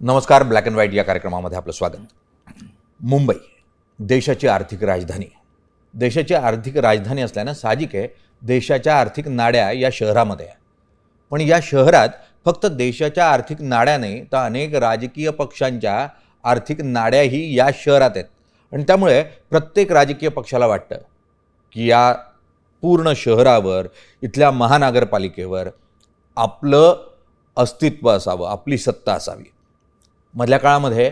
नमस्कार black and white या कार्यक्रमामध्ये आपलं स्वागत. मुंबई देशाची आर्थिक राजधानी. देशाची आर्थिक राजधानी असल्यानं साहजिक आहे देशाच्या आर्थिक नाड्या या शहरामध्ये आहे. पण या शहरात फक्त देशाच्या आर्थिक नाड्या नाही तर अनेक राजकीय पक्षांच्या आर्थिक नाड्याही या शहरात आहेत. आणि त्यामुळे प्रत्येक राजकीय पक्षाला वाटतं की या पूर्ण शहरावर इथल्या महानगरपालिकेवर आपलं अस्तित्व असावं आपली सत्ता असावी. मधल्या काळामध्ये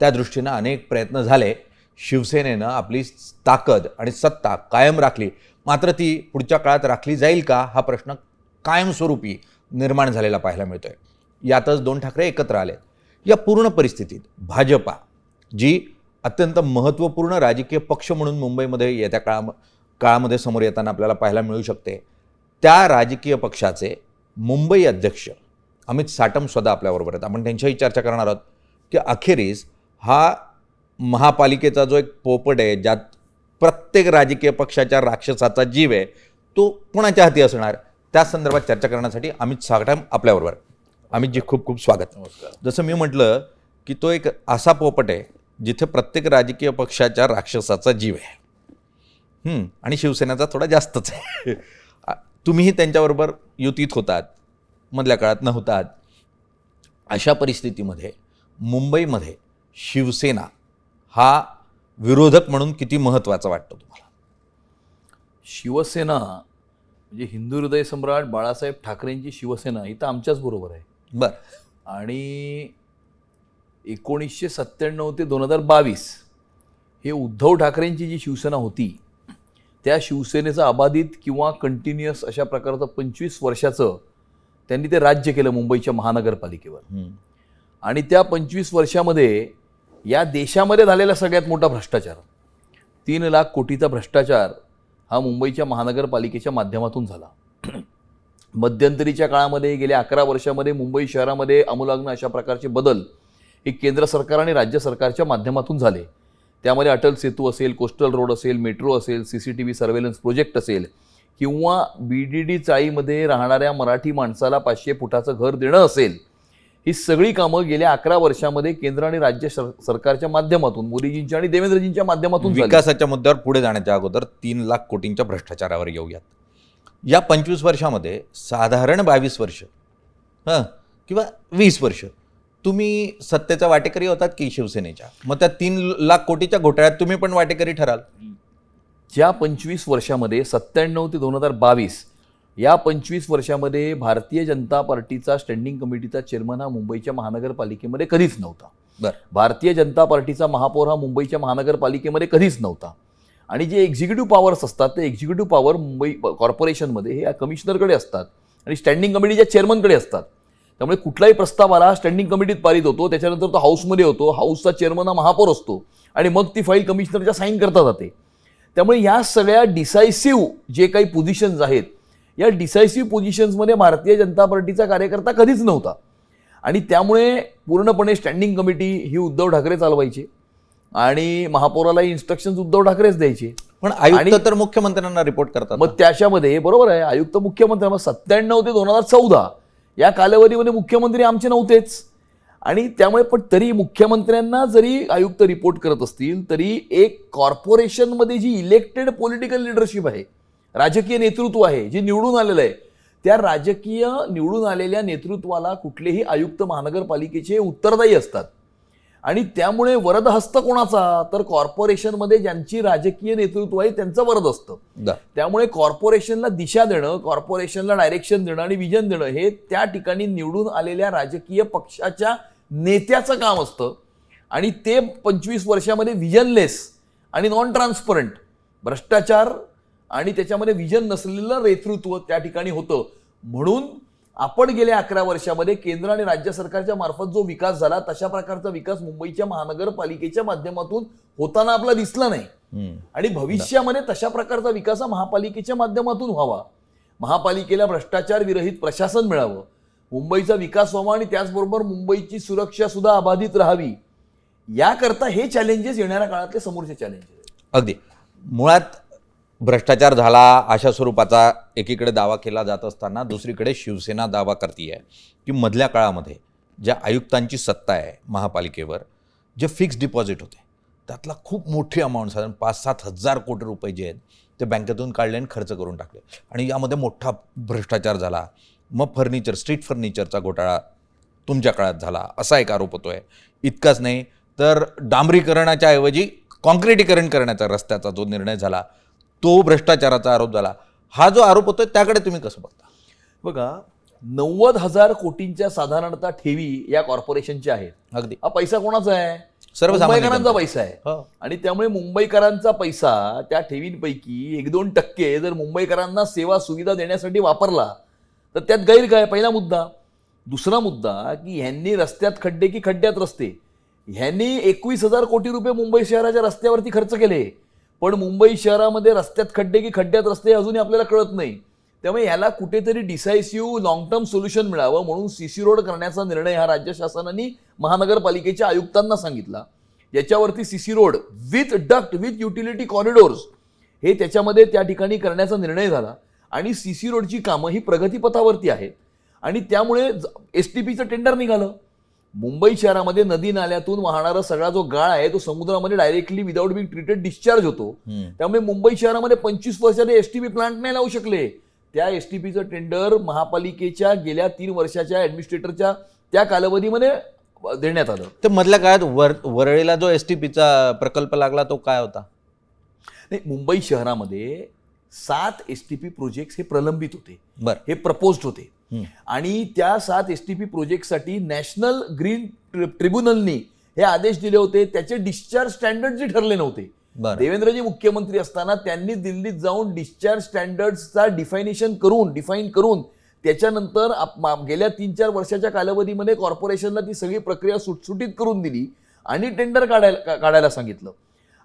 त्या दृष्टीनं अनेक प्रयत्न झाले. शिवसेनेनं आपली ताकद आणि सत्ता कायम राखली. मात्र ती पुढच्या काळात राखली जाईल का? हा प्रश्न कायमस्वरूपी निर्माण झालेला पाहायला मिळतो आहे यातच दोन ठाकरे एकत्र आले. या पूर्ण परिस्थितीत भाजपा जी अत्यंत महत्त्वपूर्ण राजकीय पक्ष म्हणून मुंबईमध्ये येत्या काळा काळामध्ये समोर येताना आपल्याला पाहायला मिळू शकते. त्या राजकीय पक्षाचे मुंबई अध्यक्ष अमित साटम स्वतः आपल्याबरोबर आहेत. आपण त्यांच्याही चर्चा करणार आहोत. की अखेरीस हा महापालिकेचा जो एक पोपट आहे ज्यात प्रत्येक राजकीय पक्षाच्या राक्षसाचा जीव आहे तो कोणाच्या हाती असणार? त्या संदर्भात चर्चा करण्यासाठी अमित साटम आपल्याबरोबर. अमितजी खूप खूप स्वागत. जसं मी म्हटलं की तो एक असा पोपट आहे जिथे प्रत्येक राजकीय पक्षाच्या राक्षसाचा जीव आहे. आणि शिवसेनेचा थोडा जास्तच आहे. तुम्हीही त्यांच्याबरोबर युतीत होतात मधल्या काळात नव्हतात. अशा परिस्थितीमध्ये मुंबईमध्ये शिवसेना हा विरोधक म्हणून किती महत्त्वाचा वाटतो तुम्हाला? शिवसेना म्हणजे हिंदू हृदय सम्राट बाळासाहेब ठाकरेंची शिवसेना ही तर आमच्याच बरोबर आहे. बरं. आणि एकोणीसशे सत्त्याण्णव ते दोन हजार बावीस हे उद्धव ठाकरेंची जी शिवसेना होती त्या शिवसेनेचं अबाधित किंवा कंटिन्युअस अशा प्रकारचं पंचवीस वर्षाचं त्यांनी ते राज्य केलं मुंबईच्या महानगरपालिकेवर. आणि त्या पंचवीस वर्षामध्ये या देशामध्ये झालेला सगळ्यात मोठा भ्रष्टाचार. तीन लाख कोटीचा भ्रष्टाचार हा मुंबईच्या महानगरपालिकेच्या माध्यमातून झाला. मध्यंतरीच्या काळामध्ये गेल्या अकरा वर्षामध्ये मुंबई शहरामध्ये आमूलाग्न अशा प्रकारचे बदल हे केंद्र सरकार आणि राज्य सरकारच्या माध्यमातून झाले. त्यामध्ये अटल सेतू असेल कोस्टल रोड असेल मेट्रो असेल C C T V surveillance project असेल किंवा बी डी डी चाळीमध्ये राहणाऱ्या मराठी माणसाला पाचशे फुटाचं घर देणं असेल ही सगळी कामं गेल्या अकरा वर्षामध्ये केंद्र आणि राज्य सर- सरकारच्या माध्यमातून मोदीजींच्या आणि देवेंद्रजींच्या माध्यमातून. विकासाच्या मुद्द्यावर पुढे जाण्याच्या अगोदर तीन लाख कोटींच्या भ्रष्टाचारावर येऊयात या पंचवीस वर्षामध्ये साधारण बावीस वर्ष हां किंवा वीस वर्ष तुम्ही सत्तेचा वाटेकरी होतात की शिवसेनेच्या? मग त्या तीन लाख कोटीच्या घोटाळ्यात तुम्ही पण वाटेकरी ठराल. ज्या पंचवीस वर्षामध्ये सत्त्याण्णव ते दोन हजार बावीस या पंचवीस वर्षामध्ये भारतीय जनता पार्टीचा स्टँडिंग कमिटीचा चेअरमन हा मुंबईच्या महानगरपालिकेमध्ये कधीच नव्हता. बरं. भारतीय जनता पार्टीचा महापौर हा मुंबईच्या महानगरपालिकेमध्ये कधीच नव्हता. आणि जे एक्झिक्युटिव्ह पॉवर्स असतात ते एक्झिक्युटिव्ह पॉवर मुंबई कॉर्पोरेशनमध्ये हे कमिशनरकडे असतात आणि स्टँडिंग कमिटीच्या चेअरमनकडे असतात. त्यामुळे कुठलाही प्रस्ताव आला स्टँडिंग कमिटीत पारित होतो. त्याच्यानंतर तो हाऊसमध्ये होतो. हाऊसचा चेअरमन हा महापौर असतो. आणि मग ती फाईल कमिशनरच्या साईन करता जाते. त्यामुळे या सगळ्या डिसायसिव्ह जे काही पोझिशन्स आहेत या डिसायसिव्ह पोझिशन्समध्ये भारतीय जनता पार्टीचा कार्यकर्ता कधीच नव्हता. आणि त्यामुळे पूर्णपणे स्टँडिंग कमिटी ही उद्धव ठाकरे चालवायची आणि महापौराला इन्स्ट्रक्शन्स उद्धव ठाकरेच द्यायचे. पण आयुक्त आणि- तर मुख्यमंत्र्यांना रिपोर्ट करतात. मग त्याच्यामध्ये बरोबर आहे आयुक्त मुख्यमंत्री मग सत्त्याण्णव ते दोन हजार चौदा या कालावधीमध्ये मुख्यमंत्री आमचे नव्हतेच. आणि त्यामुळे पण तरी मुख्यमंत्र्यांना जरी आयुक्त रिपोर्ट करत असतील तरी एक कॉर्पोरेशनमध्ये जी इलेक्टेड पॉलिटिकल लिडरशिप आहे राजकीय नेतृत्व आहे जे निवडून आलेलं आहे. त्या राजकीय निवडून आलेल्या नेतृत्वाला कुठलेही आयुक्त महानगरपालिकेचे उत्तरदायी असतात. आणि त्यामुळे वरद हस्त कोणाचा तर कॉर्पोरेशनमध्ये ज्यांची राजकीय नेतृत्व आहे त्यांचं वरद असतं. त्यामुळे कॉर्पोरेशनला दिशा देणं कॉर्पोरेशनला डायरेक्शन देणं आणि विजन देणं हे त्या ठिकाणी निवडून आलेल्या राजकीय पक्षाच्या नेत्याचं काम असतं. आणि ते पंचवीस वर्षामध्ये विजनलेस आणि नॉन ट्रान्सपरंट भ्रष्टाचार आणि त्याच्यामध्ये विजन नसलेलं नेतृत्व त्या ठिकाणी होतं. म्हणून आपण गेल्या अकरा वर्षामध्ये केंद्र आणि राज्य सरकारच्या मार्फत जो विकास झाला तशा प्रकारचा विकास मुंबईच्या महानगरपालिकेच्या माध्यमातून होताना आपला दिसला नाही. आणि भविष्यामध्ये तशा प्रकारचा विकास हा महापालिकेच्या माध्यमातून व्हावा. महापालिकेला भ्रष्टाचार विरहित प्रशासन मिळावं. मुंबईचा विकास व्हावा आणि त्याचबरोबर मुंबईची सुरक्षा सुद्धा अबाधित राहावी. याकरता हे चॅलेंजेस येणाऱ्या काळातले समोरचे चॅलेंजेस अगदी. मुळात भ्रष्टाचार झाला अशा स्वरूपाचा एकीकडे दावा केला जात असताना दुसरीकडे शिवसेना दावा करते की मधल्या काळामध्ये ज्या आयुक्तांची सत्ता आहे महापालिकेवर जे फिक्स डिपॉझिट होते त्यातला खूप मोठी अमाऊंट साधारण पाच सात हजार कोटी रुपये जे आहेत ते बँकेतून काढले आणि खर्च करून टाकले. आणि यामध्ये मोठा भ्रष्टाचार झाला. मग फर्निचर स्ट्रीट फर्निचरचा घोटाळा तुमच्या काळात झाला असा एक आरोप होतो आहे इतकाच नाही तर डांबरीकरणाच्या ऐवजी कॉन्क्रिटीकरण करण्याचा रस्त्याचा जो निर्णय झाला तो भ्रष्टाचाराचा आरोप झाला. हा जो आरोप होतोय त्याकडे तुम्ही कसं बघता? बघा नव्वद हजार कोटींच्या साधारणतः ठेवी या कॉर्पोरेशनच्या आहेत. अगदी. हा पैसा कोणाचा आहे? सर्वसामान्य मुंबईकरांचा. पैसा आहे. हो. आणि त्यामुळे मुंबईकरांचा पैसा त्या ठेवींपैकी एक दोन टक्के जर मुंबईकरांना सेवा सुविधा देण्यासाठी वापरला तर त्यात गैर काय? पहिला मुद्दा. दुसरा मुद्दा की ह्यांनी रस्त्यात खड्डे की खड्ड्यात रस्ते? ह्यांनी एकवीस हजार कोटी रुपये मुंबई शहराच्या रस्त्यावरती खर्च केले. पण मुंबई शहरामध्ये रस्त्यात खड्डे की खड्ड्यात रस्ते हे अजूनही आपल्याला कळत नाही. त्यामुळे याला कुठेतरी डिसायसिव्ह लॉंग टर्म सोल्युशन मिळावं म्हणून सी सी रोड करण्याचा निर्णय हा राज्य शासनाने महानगरपालिकेच्या आयुक्तांना सांगितला. याच्यावरती C C road with duct with utility corridors हे त्याच्यामध्ये त्या ठिकाणी करण्याचा निर्णय झाला आणि सी सी रोडची कामं ही प्रगतीपथावरती आहेत. आणि त्यामुळे एस टी पीचं टेंडर निघालं. मुंबई शहरामध्ये नदी नाल्यातून वाहणारा सगळा जो गाळ आहे तो समुद्रामध्ये directly without being treated discharge होतो. त्यामुळे मुंबई शहरामध्ये पंचवीस वर्षाने एस टी पी प्लांट नाही लावू शकले. त्या एस टी पीचं टेंडर महापालिकेच्या गेल्या तीन वर्षाच्या ऍडमिनिस्ट्रेटरच्या त्या कालावधीमध्ये देण्यात आलं. तर मधल्या काळात वर वरळीला जो एस टी पीचा प्रकल्प लागला तो काय होता? नाही मुंबई शहरामध्ये सात एस टी पी प्रोजेक्ट हे प्रलंबित होते. बर. हे प्रपोज्ड होते. आणि त्या सात एस टी पी प्रोजेक्टसाठी नॅशनल ग्रीन ट्रि- ट्रिब्युनलनी हे आदेश दिले होते. त्याचे डिस्चार्ज स्टँडर्ड जे ठरले नव्हते. देवेंद्रजी मुख्यमंत्री असताना त्यांनी दिल्लीत जाऊन डिस्चार्ज स्टँडर्डचा डिफायनेशन करून डिफाईन करून त्याच्यानंतर गेल्या तीन चार वर्षाच्या कालावधीमध्ये कॉर्पोरेशनला ती सगळी प्रक्रिया सुटसुटीत करून दिली आणि टेंडर काढायला काढायला सांगितलं.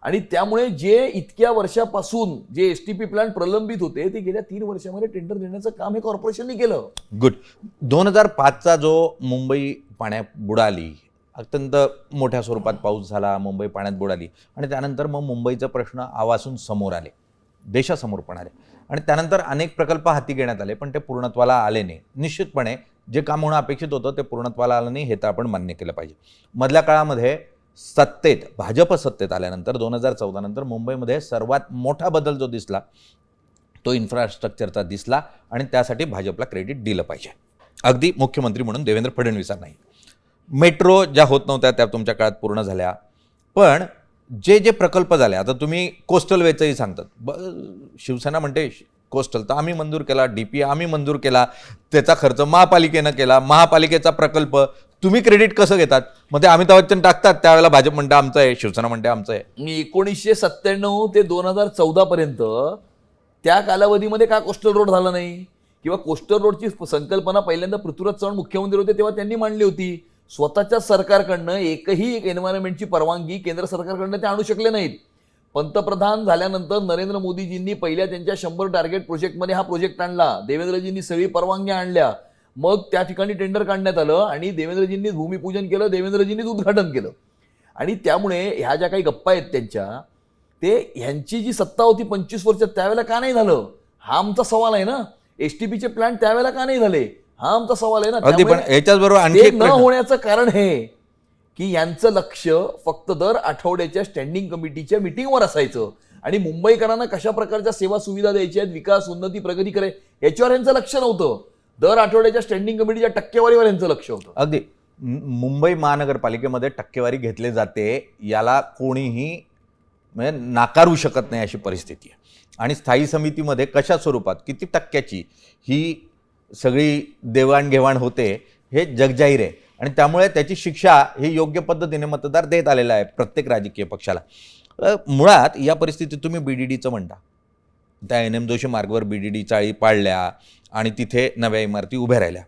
आणि त्यामुळे जे इतक्या वर्षापासून जे एस टी पी प्लांट प्रलंबित होते ते गेल्या तीन वर्षामध्ये टेंडर देण्याचं काम हे कॉर्पोरेशनने केलं. गुड दोन हजार पाचचा जो मुंबई पाण्यात बुडाली अत्यंत मोठ्या स्वरूपात पाऊस झाला मुंबई पाण्यात बुडाली आणि त्यानंतर मग मुंबईचा प्रश्न आवासून समोर आले देशासमोर पण आले. आणि त्यानंतर अनेक प्रकल्प हाती घेण्यात आले पण ते पूर्णत्वाला आले नाही. निश्चितपणे जे काम होणं अपेक्षित होतं ते पूर्णत्वाला आलं नाही हे तर आपण मान्य केलं पाहिजे. मधल्या काळामध्ये सत्तेत भाजप सत्तेत आल्यानंतर दोन हजार चौदानंतर मुंबईमध्ये सर्वात मोठा बदल जो दिसला तो इन्फ्रास्ट्रक्चरचा दिसला आणि त्यासाठी भाजपला क्रेडिट दिलं पाहिजे. अगदी मुख्यमंत्री म्हणून देवेंद्र फडणवीसांना नाही मेट्रो ज्या होत नव्हत्या त्या तुमच्या काळात पूर्ण झाल्या. पण जे जे प्रकल्प झाले आता तुम्ही कोस्टल वेचंही सांगतात. ब शिवसेना म्हणते कोस्टल तर आम्ही मंजूर केला डी पी आम्ही मंजूर केला त्याचा खर्च महापालिकेनं केला महापालिकेचा प्रकल्प. तुम्ही क्रेडिट कसं घेतात? मग ते अमिताभ बच्चन टाकतात त्यावेळेला भाजप म्हणते आमचं आहे. शिवसेना म्हणते आमचं आहे. मी एकोणीसशे सत्त्याण्णव ते दोन हजार चौदा पर्यंत त्या कालावधीमध्ये का कोस्टल रोड झाला नाही? किंवा कोस्टल रोडची संकल्पना पहिल्यांदा पृथ्वीराज चव्हाण मुख्यमंत्री होते तेव्हा त्यांनी मांडली होती. स्वतःच्या सरकारकडनं एकही एक एन्व्हायरमेंटची परवानगी केंद्र सरकारकडनं ते आणू शकले नाहीत. पंतप्रधान झाल्यानंतर नरेंद्र मोदीजींनी पहिल्या त्यांच्या शंभर टार्गेट प्रोजेक्टमध्ये हा प्रोजेक्ट आणला. देवेंद्रजींनी सगळी परवानग्या आणल्या. मग त्या ठिकाणी टेंडर काढण्यात आलं आणि देवेंद्रजींनी भूमिपूजन केलं देवेंद्रजींनीच उद्घाटन केलं. आणि त्यामुळे ह्या ज्या काही गप्पा आहेत त्यांच्या ते ह्यांची जी सत्ता होती पंचवीस वर्ष त्यावेळेला का नाही झालं? हा आमचा सवाल आहे ना. एस टी पीचे प्लॅन त्यावेळेला का नाही झाले? हा आमचा सवाल आहे ना. पण याच्याच बरोबर न. होण्याचं कारण हे. की यांचं लक्ष फक्त दर आठवड्याच्या स्टँडिंग कमिटीच्या मिटिंगवर असायचं. आणि मुंबईकरांना कशा प्रकारच्या सेवा सुविधा द्यायच्या आहेत विकास उन्नती प्रगती करे याच्यावर यांचं लक्ष नव्हतं. दर आठवड्याच्या स्टँडिंग कमिटीच्या टक्केवारीवर यांचं लक्ष होतं. अगदी. मुंबई महानगरपालिकेमध्ये टक्केवारी घेतली जाते याला कोणीही म्हणजे नाकारू शकत नाही अशी परिस्थिती आहे. आणि स्थायी समितीमध्ये कशा स्वरूपात किती टक्क्याची ही सगळी देवाणघेवाण होते हे जगजाहीर आहे. आणि त्यामुळे त्याची शिक्षा ही योग्य पद्धतीने मतदार देत आलेला आहे प्रत्येक राजकीय पक्षाला. मुळात या परिस्थितीत तुम्ही बी डी डीचं म्हणता. त्या एन एम जोशी मार्गवर बी डी डी चाळी पाडल्या आणि तिथे नव्या इमारती उभ्या राहिल्या.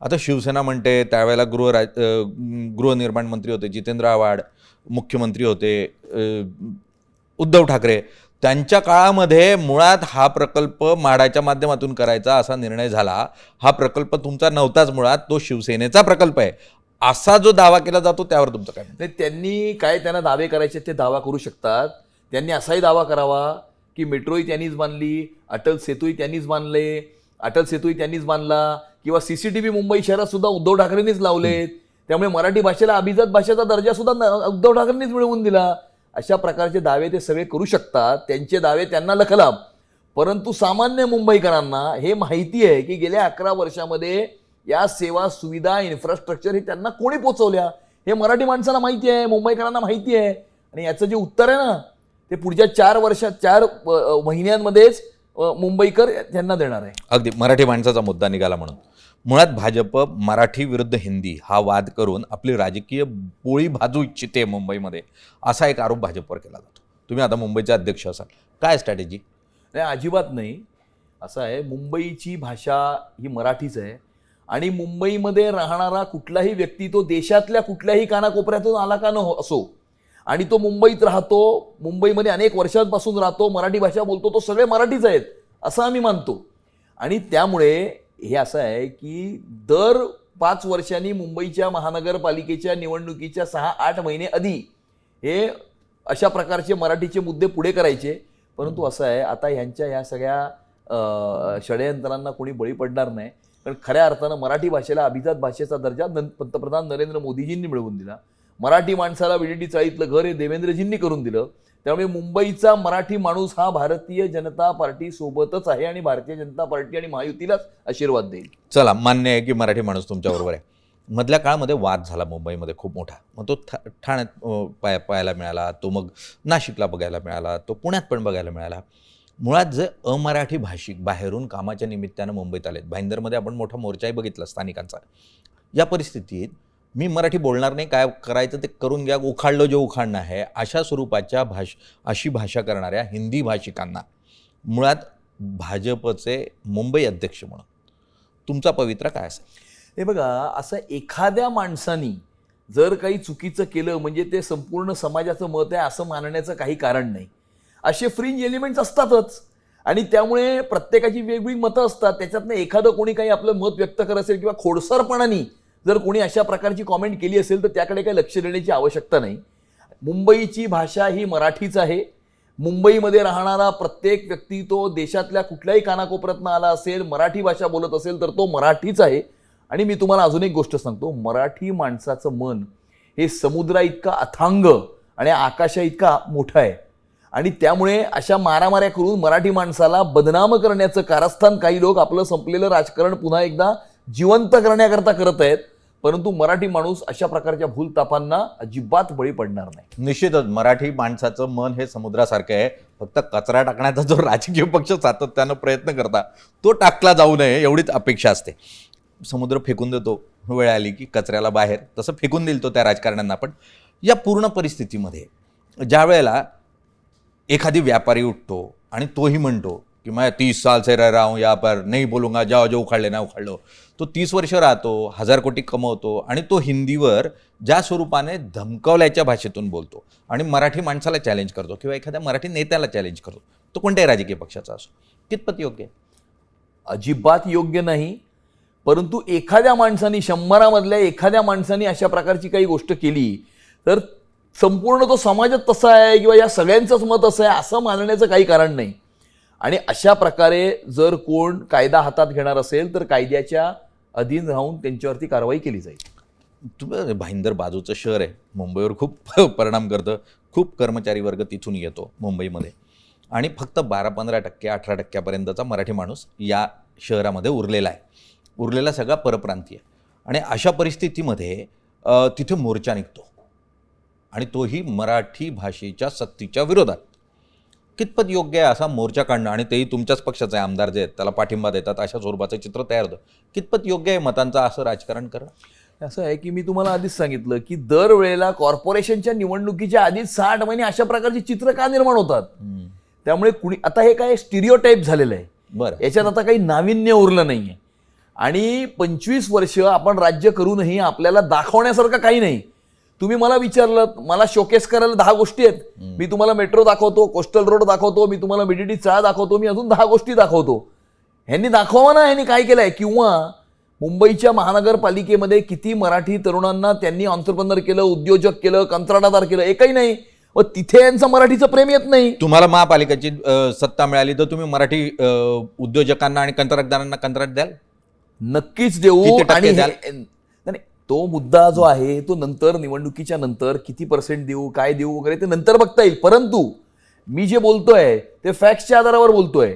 आता शिवसेना म्हणते त्यावेळेला गृहराज गृहनिर्माण मंत्री होते जितेंद्र आव्हाड मुख्यमंत्री होते उद्धव ठाकरे. त्यांच्या काळामध्ये मुळात हा प्रकल्प माडाच्या माध्यमातून करायचा असा निर्णय झाला. हा प्रकल्प तुमचा नव्हताच मुळात तो शिवसेनेचा प्रकल्प आहे. असा जो दावा केला जातो त्यावर तुमचं काय नाही त्यांनी काय त्यांना दावे करायचे ते दावा करू शकतात. त्यांनी असाही दावा करावा की मेट्रोही त्यांनीच बांधली अटल सेतूही त्यांनीच बांधले अटल सेतूही त्यांनीच बांधला किंवा C C T V Mumbai शहरात सुद्धा उद्धव ठाकरेंनीच लावलेत. त्यामुळे मराठी भाषेला अभिजात भाषेचा दर्जा सुद्धा न- उद्धव ठाकरेंनीच मिळवून दिला. अशा प्रकारचे दावे ते सगळे करू शकतात. त्यांचे दावे त्यांना लखलाभ परंतु सामान्य मुंबईकरांना हे माहिती आहे की गेल्या अकरा वर्षामध्ये या सेवा सुविधा इन्फ्रास्ट्रक्चर हे त्यांना कोणी पोचवल्या? हे मराठी माणसाला माहिती आहे मुंबईकरांना माहिती आहे. आणि याचं जे उत्तर आहे ना ते पुढच्या चार वर्षात चार महिन्यांमध्येच मुंबईकर त्यांना देणार आहे. अगदी मराठी माणसाचा मुद्दा निघाला म्हणून. मुळात भाजप मराठी विरुद्ध हिंदी हा वाद करून आपली राजकीय पोळी भाजू इच्छिते मुंबईमध्ये असा एक आरोप भाजपवर केला जातो. तुम्ही आता मुंबईचे अध्यक्ष असाल. काय स्ट्रॅटेजी नाही अजिबात नाही. असं आहे मुंबईची भाषा ही मराठीच आहे आणि मुंबईमध्ये राहणारा कुठलाही व्यक्ती तो देशातल्या कुठल्याही कानाकोपऱ्यातून आला का न हो- असो. आणि तो मुंबईत राहतो मुंबईमध्ये अनेक वर्षांपासून राहतो मराठी भाषा बोलतो तो सगळे मराठीच आहेत असं आम्ही मानतो. आणि त्यामुळे हे असं आहे की दर पाच वर्षांनी मुंबईच्या महानगरपालिकेच्या निवडणुकीच्या सहा आठ महिने आधी हे अशा प्रकारचे मराठीचे मुद्दे पुढे करायचे. परंतु असं आहे आता ह्यांच्या ह्या सगळ्या षडयंत्रांना कोणी बळी पडणार नाही. कारण खऱ्या अर्थानं मराठी भाषेला अभिजात भाषेचा दर्जा नं- पंतप्रधान नरेंद्र मोदीजींनी मिळवून दिला. मराठी माणसाला विडीटी चाळीतलं घर हे देवेंद्रजींनी करून दिलं. त्यामुळे मुंबईचा मराठी माणूस हा भारतीय जनता पार्टी सोबतच आहे आणि भारतीय जनता पार्टी आणि महायुतीलाच आशीर्वाद देईल. चला मान्य आहे की मराठी माणूस तुमच्याबरोबर आहे. मधल्या काळामध्ये वाद झाला मुंबईमध्ये खूप मोठा. मग तो ठा- ठाण्यात पाय पाहायला मिळाला तो मग नाशिकला बघायला मिळाला तो पुण्यात पण बघायला मिळाला. मुळात जे अमराठी भाषिक बाहेरून कामाच्या निमित्तानं मुंबईत आलेत भाईंदरमध्ये आपण मोठा मोर्चाही बघितला स्थानिकांचा. या परिस्थितीत मी मराठी बोलणार नाही काय करायचं ते करून घ्या उखाडलं जे उखाडणं आहे अशा स्वरूपाच्या भाष अशी भाषा करणाऱ्या हिंदी भाषिकांना. मुळात भाजपचे मुंबई अध्यक्ष म्हणून. तुमचा पवित्रा काय असेल? हे बघा असं एखाद्या माणसानी जर काही चुकीचं केलं म्हणजे ते संपूर्ण समाजाचं मत आहे असं मानण्याचं काही कारण नाही. असे फ्रिंज एलिमेंट्स असतातच. आणि त्यामुळे प्रत्येकाची वेगवेगळी मतं असतात. त्याच्यातनं एखादं कोणी काही आपलं मत व्यक्त करत असेल किंवा खोडसारपणाने जर कोणी अशा प्रकारची कॉमेंट केली असेल तर त्याकडे काही लक्ष देण्याची आवश्यकता नाही. मुंबईची भाषा ही मराठीच आहे. मुंबईमध्ये राहणारा प्रत्येक व्यक्ती तो देशातल्या कुठल्याही कानाकोपऱ्यातनं आला असेल मराठी भाषा बोलत असेल तर तो मराठीच आहे. आणि मी तुम्हाला अजून एक गोष्ट सांगतो. मराठी माणसाचं मन हे समुद्रा इतका अथांग आणि आकाशा इतका मोठा आहे. आणि त्यामुळे अशा मारामाऱ्या करून मराठी माणसाला बदनाम करण्याचं कारस्थान काही लोक आपलं संपलेलं राजकारण पुन्हा एकदा जिवंत करण्याकरता करत आहेत. परंतु मराठी माणूस अशा प्रकारच्या भूलतापांना अजिबात बळी पडणार नाही. निश्चितच मराठी माणसाचं मन हे समुद्रासारखं आहे. फक्त कचरा टाकण्याचा जो राजकीय पक्ष सातत्यानं प्रयत्न करता तो टाकला जाऊ नये एवढीच अपेक्षा असते. समुद्र फेकून देतो वेळ आली की कचऱ्याला बाहेर तसं फेकून दिल तो त्या राजकारण्यांना पण. या पूर्ण परिस्थितीमध्ये ज्या वेळेला एखादी व्यापारी उठतो आणि तोही म्हणतो कि मैं तीस साल से रह रहा हूँ यहाँ पर नहीं बोलूंगा जाओ जो उखाडले ना उखाडलो तो तीस वर्ष राहतो हजार कोटी कमवतो आणि तो हिंदीवर ज्या स्वरूपाने धमकवल्याच्या भाषेतून बोलतो आणि मराठी माणसाला चॅलेंज करतो किंवा एखाद्या मराठी नेत्याला चॅलेंज करतो तो कोणत्याही राजकीय पक्षाचा असो. कितपत योग्य? आहे अजिबात योग्य नाही परंतु एखाद्या माणसाने शंभरामधल्या एखाद्या माणसाने अशा प्रकारची काही गोष्ट केली तर संपूर्ण तो समाजात तसा आहे किंवा या सगळ्यांचंच मत असं आहे असं मानण्याचं काही कारण नाही. आणि अशा प्रकारे जर कोण कायदा हातात घेणार असेल तर कायद्याच्या अधीन राहून त्यांच्यावरती कारवाई केली जाईल. तुम्ही भाईंदर बाजूचं शहर आहे मुंबईवर खूप परिणाम करतं. खूप कर्मचारी वर्ग तिथून येतो मुंबईमध्ये. आणि फक्त बारा पंधरा टक्के अठरा टक्क्यापर्यंतचा मराठी माणूस या शहरामध्ये उरलेला आहे. उरलेला सगळा परप्रांतीय. आणि अशा परिस्थितीमध्ये तिथे मोर्चा निघतो. आणि तोही मराठी भाषेच्या सक्तीच्या विरोधात. कितपत योग्य आहे असा मोर्चा काढणं? आणि तेही तुमच्याच पक्षाचे आमदार जे आहेत त्याला पाठिंबा देतात अशा स्वरूपाचं चित्र तयार होतं. कितपत योग्य आहे मतांचं असं राजकारण करणं? असं आहे की मी तुम्हाला आधीच सांगितलं की दरवेळेला कॉर्पोरेशनच्या निवडणुकीच्या आधीच साठ महिने अशा प्रकारची चित्र का निर्माण होतात? त्यामुळे कुणी आता हे काय स्टिरिओ टाईप झालेलं आहे. बरं. याच्यात आता काही नाविन्य उरलं नाहीये. आणि पंचवीस वर्ष आपण राज्य करूनही आपल्याला दाखवण्यासारखं काही नाही. तुम्ही मला विचारलं मला शोकेस करायला दहा गोष्टी आहेत. मी तुम्हाला मेट्रो दाखवतो कोस्टल रोड दाखवतो मी तुम्हाला बीडीटी चाळ दाखवतो मी अजून दहा गोष्टी दाखवतो. ह्यांनी दाखवा ना ह्यांनी काय केलंय? किंवा मुंबईच्या महानगरपालिकेमध्ये किती मराठी तरुणांना त्यांनी ऑन्टरप्रनर केलं उद्योजक केलं कंत्राटदार केलं एकही नाही. व तिथे यांचं मराठीचं प्रेम येत नाही. तुम्हाला महापालिकेची सत्ता मिळाली तर तुम्ही मराठी उद्योजकांना आणि कंत्राटदारांना कंत्राट द्याल? नक्कीच देऊ आणि तो मुद्दा जो आहे तो नंतर निवडणुकीच्या नंतर किती पर्सेंट देऊ काय देऊ वगैरे ते नंतर बघता येईल. परंतु मी जे बोलतोय ते फॅक्ट्सच्या आधारावर बोलतोय.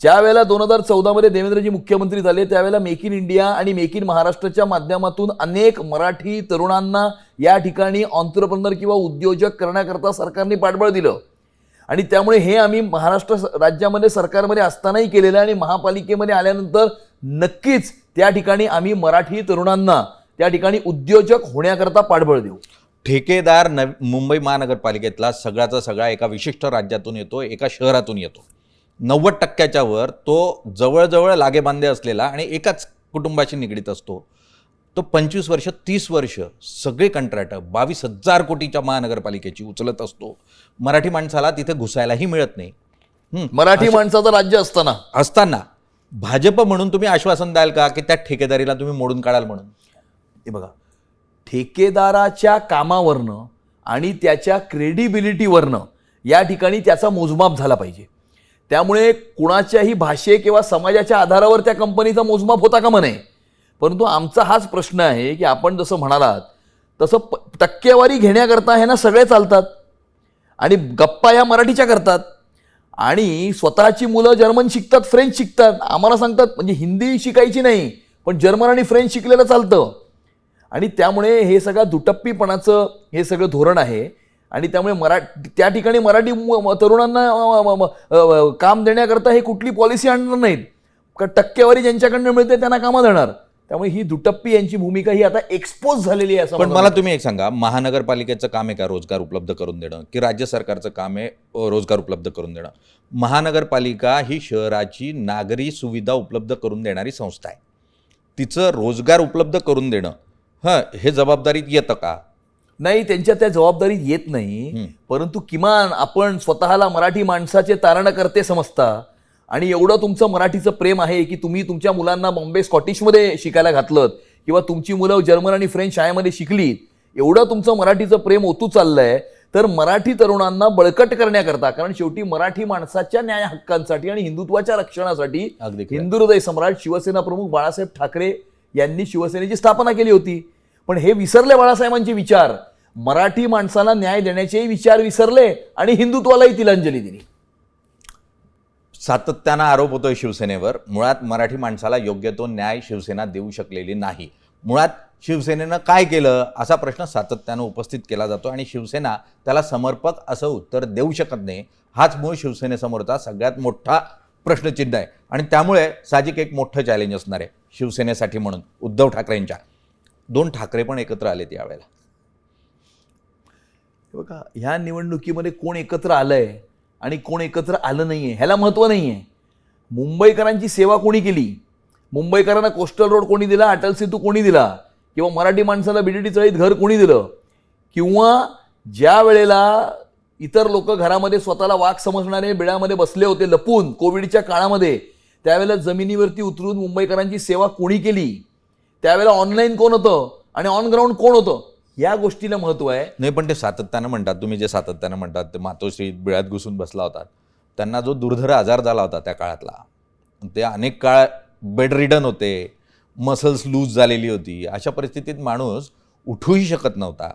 ज्या वेळेला दोन हजार चौदामध्ये देवेंद्रजी मुख्यमंत्री झाले त्यावेळेला मेक इन इंडिया आणि मेक इन महाराष्ट्राच्या माध्यमातून अनेक मराठी तरुणांना या ठिकाणी ऑन्टरप्रनर किंवा उद्योजक करण्याकरता सरकारने पाठबळ दिलं. आणि त्यामुळे हे आम्ही महाराष्ट्र राज्यामध्ये सरकारमध्ये असतानाही केलेलं आहे आणि महापालिकेमध्ये आल्यानंतर नक्कीच त्या ठिकाणी आम्ही मराठी तरुणांना त्या ठिकाणी उद्योजक होण्याकरता पाठबळ देऊ. ठेकेदार नव मुंबई महानगरपालिकेतला सगळ्याचा सगळा एका विशिष्ट राज्यातून येतो एका शहरातून येतो. नव्वद टक्क्याच्या वर तो जवळजवळ लागेबांधे असलेला आणि एकाच कुटुंबाशी निगडीत असतो. तो पंचवीस वर्ष तीस वर्ष सगळे कंत्राट बावीस हजार कोटीच्या महानगरपालिकेची उचलत असतो. मराठी माणसाला तिथे घुसायलाही मिळत नाही. मराठी माणसाचं राज्य असताना. असताना भाजप म्हणून तुम्ही आश्वासन द्याल का? की त्या ठेकेदारीला तुम्ही मोडून काढाल म्हणून? हे बघा. ठेकेदाराच्या कामावरनं आणि त्याच्या क्रेडिबिलिटीवरनं या ठिकाणी त्याचा मोजमाप झाला पाहिजे. त्यामुळे कुणाच्याही भाषे किंवा समाजाच्या आधारावर त्या कंपनीचा मोजमाप होता का म्हणे परंतु आमचा हाच प्रश्न आहे की आपण जसं म्हणालात तसं प टक्केवारी घेण्याकरता हे ना सगळे चालतात. आणि गप्पा या मराठीच्या करतात. आणि स्वतःची मुलं जर्मन शिकतात फ्रेंच शिकतात. आम्हाला सांगतात म्हणजे हिंदी शिकायची नाही पण जर्मन आणि फ्रेंच शिकलेलं चालतं. आणि त्यामुळे हे सगळं दुटप्पीपणाचं हे सगळं धोरण आहे. आणि त्यामुळे मरा त्या ठिकाणी मराठी तरुणांना काम देण्याकरता हे कुठली पॉलिसी आणणार नाहीत. का टक्केवारी ज्यांच्याकडनं मिळते त्यांना कामं देणार त्यामुळे ही दुटप्पी यांची भूमिका ही आता एक्सपोज झालेली आहे असं पण मला. तुम्ही एक सांगा महानगरपालिकेचं काम आहे का रोजगार उपलब्ध करून देणं? की राज्य सरकारचं काम आहे रोजगार उपलब्ध करून देणं? महानगरपालिका ही शहराची नागरी सुविधा उपलब्ध करून देणारी संस्था आहे. तिचं रोजगार उपलब्ध करून देणं हं हे जबाबदारीत येतं का? नाही त्यांच्या त्या जबाबदारीत येत नाही. परंतु किमान आपण स्वतःला मराठी माणसाचे तारणकर्ते समजता आणि एवढं तुमचं मराठीचं प्रेम आहे की तुम्ही तुमच्या मुलांना बॉम्बे स्कॉटिशमध्ये शिकायला घातलं किंवा तुमची मुलं जर्मन आणि फ्रेंच शाळेमध्ये शिकलीत एवढं तुमचं मराठीचं प्रेम ओतू चाललंय तर मराठी तरुणांना बळकट करण्याकरता कारण शेवटी मराठी माणसाच्या न्याय हक्कांसाठी आणि हिंदुत्वाच्या रक्षणासाठी. हिंदू हृदय सम्राट शिवसेना प्रमुख बाळासाहेब ठाकरे यांनी शिवसेनेची स्थापना केली होती. पण हे विसरले बाळासाहेबांचे विचार. मराठी माणसाला न्याय देण्याचेही विचार विसरले आणि हिंदुत्वालाही तिलांजली दिली. सातत्यानं आरोप होतोय शिवसेनेवर. मुळात मराठी माणसाला योग्य तो न्याय शिवसेना देऊ शकलेली नाही. मुळात शिवसेनेनं काय केलं? असा प्रश्न सातत्यानं उपस्थित केला जातो आणि शिवसेना त्याला समर्पक असं उत्तर देऊ शकत नाही. हाच मूळ शिवसेनेसमोरचा सगळ्यात मोठा प्रश्नचिन्ह आहे. आणि त्यामुळे साहजिक एक मोठं चॅलेंज असणार आहे शिवसेनेसाठी म्हणून. उद्धव ठाकरेंच्या. दोन ठाकरे पण एकत्र आलेत यावेळेला. बघा ह्या निवडणुकीमध्ये कोण एकत्र आलंय आणि कोण एकत्र आलं नाहीये ह्याला महत्त्व नाही आहे मुंबईकरांची सेवा कोणी केली? मुंबईकरांना कोस्टल रोड कोणी दिला? अटल सेतू कोणी दिला? किंवा मराठी माणसाला बीडीटी चळीत घर कोणी दिलं? किंवा ज्या वेळेला इतर लोक घरामध्ये स्वतःला वाघ समजणारे बिळामध्ये बसले होते लपून कोविडच्या काळामध्ये त्यावेळेला जमिनीवरती उतरून मुंबईकरांची सेवा कोणी केली? त्यावेळेला ऑनलाईन कोण होतं? आणि ऑन ग्राउंड कोण होतं? या गोष्टीला महत्त्व आहे. नाही पण ते सातत्यानं म्हणतात. तुम्ही जे सातत्यानं म्हणतात ते मातोश्री बिळात घुसून बसला होता. त्यांना जो दुर्धर आजार झाला होता त्या काळातला ते अनेक काळ बेड रिडन होते मसल्स लूज झालेली होती. अशा परिस्थितीत माणूस उठूही शकत नव्हता.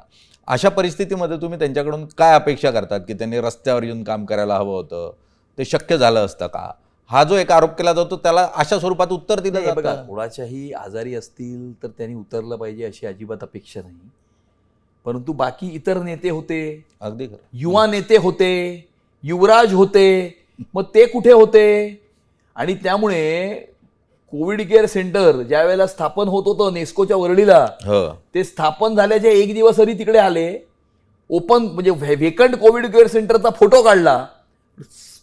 अशा परिस्थितीमध्ये तुम्ही त्यांच्याकडून काय अपेक्षा करतात की त्यांनी रस्त्यावर येऊन काम करायला हवं होतं? ते शक्य झालं असतं का? हा जो एक आरोप केला जातो त्याला अशा स्वरूपात उत्तर दिलं नाही, बघा जातं. कोणाच्याही आजारी असतील तर त्यांनी उतरलं पाहिजे अशी अजिबात अपेक्षा नाही. परंतु बाकी इतर नेते होते अगदी युवा नेते होते युवराज होते मग ते कुठे होते? आणि त्यामुळे कोविड केअर सेंटर ज्या वेळेला स्थापन होत होतं नेस्कोच्या वरळीला हो. ते स्थापन झाल्याच्या एक दिवस आधी तिकडे आले ओपन म्हणजे व्हेकंट कोविड केअर सेंटरचा फोटो काढला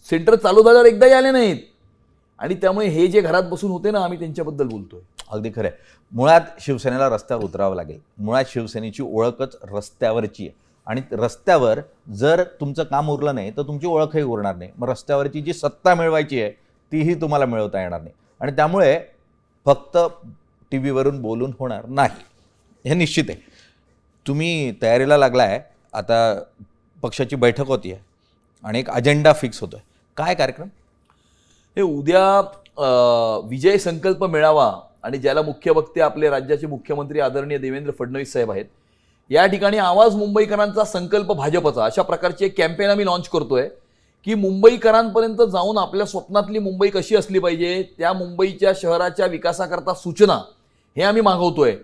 सेंटर चालू झाल्यावर एकदाही आले नाहीत. आणि त्यामुळे हे जे घरात बसून होते ना आम्ही त्यांच्याबद्दल बोलतोय. अगदी खरं आहे मुळात शिवसेनेला रस्त्यावर उतरावं लागेल. मुळात शिवसेनेची ओळखच रस्त्यावरची आहे. आणि रस्त्यावर जर तुमचं काम उरलं नाही तर तुमची ओळखही उरणार नाही. मग रस्त्यावरची जी सत्ता मिळवायची आहे तीही तुम्हाला मिळवता येणार नाही. आणि त्यामुळे फक्त टी व्हीवरून बोलून होणार नाही. हे निश्चित आहे. तुम्ही तयारीला लागला आहे आता पक्षाची बैठक होती आहे आणि एक अजेंडा फिक्स होतो आहे काय कार्यक्रम? हे उद्या विजय संकल्प मेळावा आणि ज्याला मुख्य वक्ते आपले राज्याचे मुख्यमंत्री आदरणीय देवेंद्र फडणवीस साहेब आहेत या ठिकाणी आवाज मुंबईकरांचा संकल्प भाजपचा. अशा प्रकारची एक कॅम्पेन आम्ही लॉन्च करतोय की मुंबईकरांपर्यंत जाऊन आपल्या स्वप्नातली मुंबई कशी असली पाहिजे त्या मुंबईच्या शहराच्या विकासाकरता सूचना हे आम्ही मागवतोय.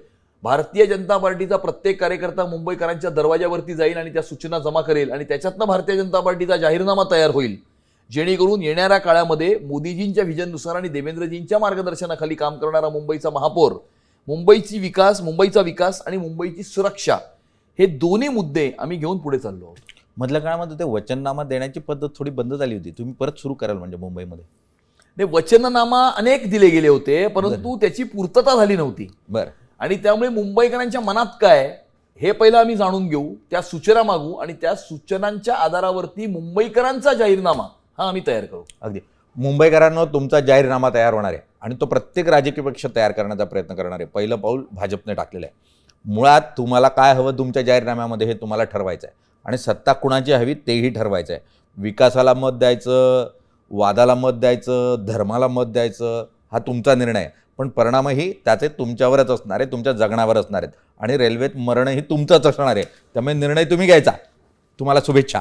भारतीय जनता पार्टीचा प्रत्येक कार्यकर्ता मुंबईकरांच्या दरवाजावरती जाईल आणि त्या सूचना जमा करेल आणि त्याच्यातनं भारतीय जनता पार्टीचा जाहीरनामा तयार होईल. जेणेकरून येणाऱ्या काळामध्ये मोदीजींच्या व्हिजननुसार आणि देवेंद्रजींच्या मार्गदर्शनाखाली काम करणारा मुंबईचा महापौर मुंबईची विकास मुंबईचा विकास आणि मुंबईची सुरक्षा हे दोन्ही मुद्दे आम्ही घेऊन पुढे चाललो आहोत. मधल्या काळामध्ये ते वचननामा देण्याची पद्धत थोडी बंद झाली होती. तुम्ही परत सुरू कराल म्हणजे मुंबईमध्ये. ते वचननामा अनेक दिले गेले होते परंतु त्याची पूर्तता झाली नव्हती. बरं. आणि त्यामुळे मुंबईकरांच्या मनात काय हे पहिलं आम्ही जाणून घेऊ त्या सूचना मागू आणि त्या सूचनांच्या आधारावरती मुंबईकरांचा जाहीरनामा हा आम्ही तयार करू. अगदी. मुंबईकरांनो तुमचा जाहीरनामा तयार होणार आहे आणि तो प्रत्येक राजकीय पक्ष तयार करण्याचा प्रयत्न करणार आहे. पहिलं पाऊल भाजपने टाकलेलं आहे. मुळात तुम्हाला काय हवं तुमच्या जाहीरनाम्यामध्ये हे तुम्हाला ठरवायचं आहे. आणि सत्ता कुणाची हवी तेही ठरवायचं आहे. विकासाला मत द्यायचं वादाला मत द्यायचं धर्माला मत द्यायचं हा तुमचा निर्णय आहे. पण परिणामही त्याचे तुमच्यावरच असणार आहे तुमच्या जगण्यावर असणार आहेत. आणि रेल्वेत मरणही तुमचंच असणार आहे. त्यामुळे निर्णय तुम्ही घ्यायचा. तुम्हाला शुभेच्छा.